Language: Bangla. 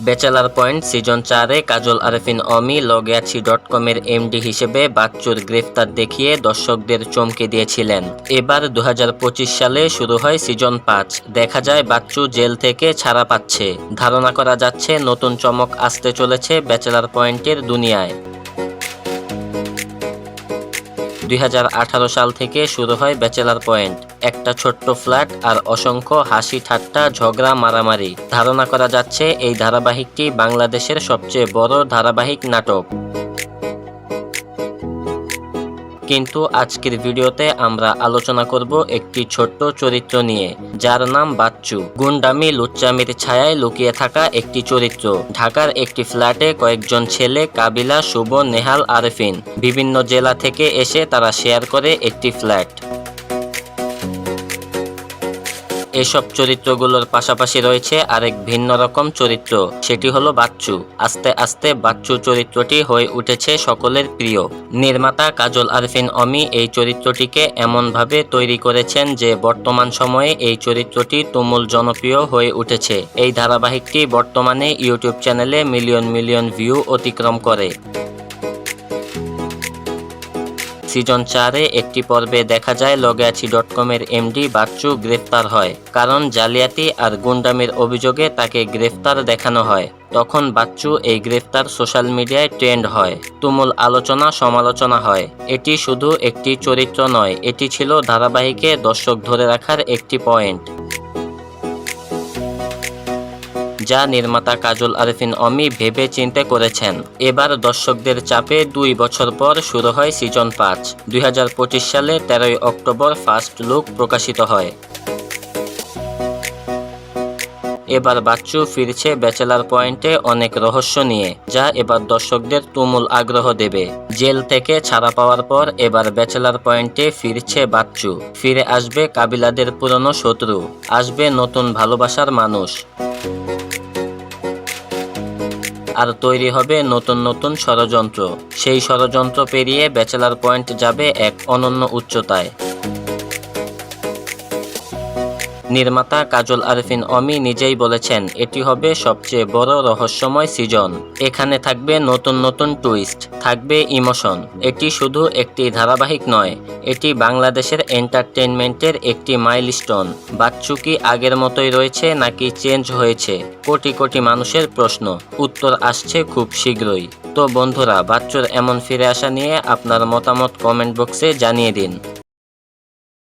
ব্যাচেলার পয়েন্ট সিজন চারে কাজল আরেফিন অমি লগেয়াছি ডট কমের এমডি হিসেবে বাচ্চুর গ্রেফতার দেখিয়ে দর্শকদের চমকে দিয়েছিলেন। এবার দু হাজার পঁচিশ সালে শুরু হয় সিজন পাঁচ। দেখা যায় বাচ্চু জেল থেকে ছাড়া পাচ্ছে। ধারণা করা যাচ্ছে নতুন চমক আসতে চলেছে ব্যাচেলার পয়েন্টের দুনিয়ায়। দুই হাজার আঠারো সাল থেকে শুরু হয় ব্যাচেলার পয়েন্ট। একটা ছোট্ট ফ্ল্যাট আর অসংখ্য হাসি ঠাট্টা ঝগড়া মারামারি। ধারণা করা যাচ্ছে এই ধারাবাহিকটি বাংলাদেশের সবচেয়ে বড় ধারাবাহিক নাটক। কিন্তু আজকের ভিডিওতে আমরা আলোচনা করব একটি ছোট্ট চরিত্র নিয়ে, যার নাম বাচ্চু। গুন্ডামি, লুচ্চামির ছায়ায় লুকিয়ে থাকা একটি চরিত্র। ঢাকার একটি ফ্ল্যাটে কয়েকজন ছেলে কাবিলা, শুভ, নেহাল, আরফিন বিভিন্ন জেলা থেকে এসে তারা শেয়ার করে একটি ফ্ল্যাট। এসব চরিত্রগুলোর পাশাপাশি রয়েছে আরেক ভিন্ন রকম চরিত্র, সেটি হলো বাচ্চু। আস্তে আস্তে বাচ্চু চরিত্রটি হয়ে উঠেছে সকলের প্রিয়। নির্মাতা কাজল আরফিন অমি এই চরিত্রটিকে এমনভাবে তৈরি করেছেন যে বর্তমান সময়ে এই চরিত্রটি তুমুল জনপ্রিয় হয়ে উঠেছে। এই ধারাবাহিকটি বর্তমানে ইউটিউব চ্যানেলে মিলিয়ন মিলিয়ন ভিউ অতিক্রম করে। সিজন চারে একটি পর্বে দেখা যায় লগেয়াছি ডট কমের এমডি বাচ্চু গ্রেফতার হয়, কারণ জালিয়াতি আর গুন্ডামের অভিযোগে তাকে গ্রেফতার দেখানো হয়। তখন বাচ্চু এই গ্রেফতার সোশ্যাল মিডিয়ায় ট্রেন্ড হয়, তুমুল আলোচনা সমালোচনা হয়। এটি শুধু একটি চরিত্র নয়, এটি ছিল ধারাবাহিকে দর্শক ধরে রাখার একটি পয়েন্ট। যা নির্মাতা কাজল আরেফিন অমি ভেবে চিন্তে করেছেন। এবার দর্শকদের চাপে দুই বছর পর শুরু হয় সিজন পাঁচ। দুই সালে তেরোই অক্টোবর ফার্স্ট লুক প্রকাশিত হয়। এবার বাচ্চু ফিরছে ব্যাচেলার পয়েন্টে অনেক রহস্য নিয়ে, যা এবার দর্শকদের তুমুল আগ্রহ দেবে। জেল থেকে ছাড়া পাওয়ার পর এবার ব্যাচেলার পয়েন্টে ফিরছে বাচ্চু। ফিরে আসবে কাবিলাদের পুরনো শত্রু। আসবে নতুন ভালোবাসার মানুষ। আর তৈরি হবে নতুন নতুন ষড়যন্ত্র। সেই ষড়যন্ত্র পেরিয়ে ব্যাচেলার পয়েন্ট যাবে এক অনন্য উচ্চতায়। নির্মাতা কাজল আরফিন অমি নিজেই বলেছেন, এটি হবে সবচেয়ে বড় রহস্যময় সিজন। এখানে থাকবে নতুন নতুন টুইস্ট, থাকবে ইমোশন। এটি শুধু একটি ধারাবাহিক নয়, এটি বাংলাদেশের এন্টারটেনমেন্টের একটি মাইলস্টোন। বাচ্চু কি আগের মতোই রয়েছে নাকি চেঞ্জ হয়েছে? কোটি কোটি মানুষের প্রশ্ন। উত্তর আসছে খুব শীঘ্রই। তো বন্ধুরা, বাচ্চুর এমন ফিরে আসা নিয়ে আপনার মতামত কমেন্ট বক্সে জানিয়ে দিন।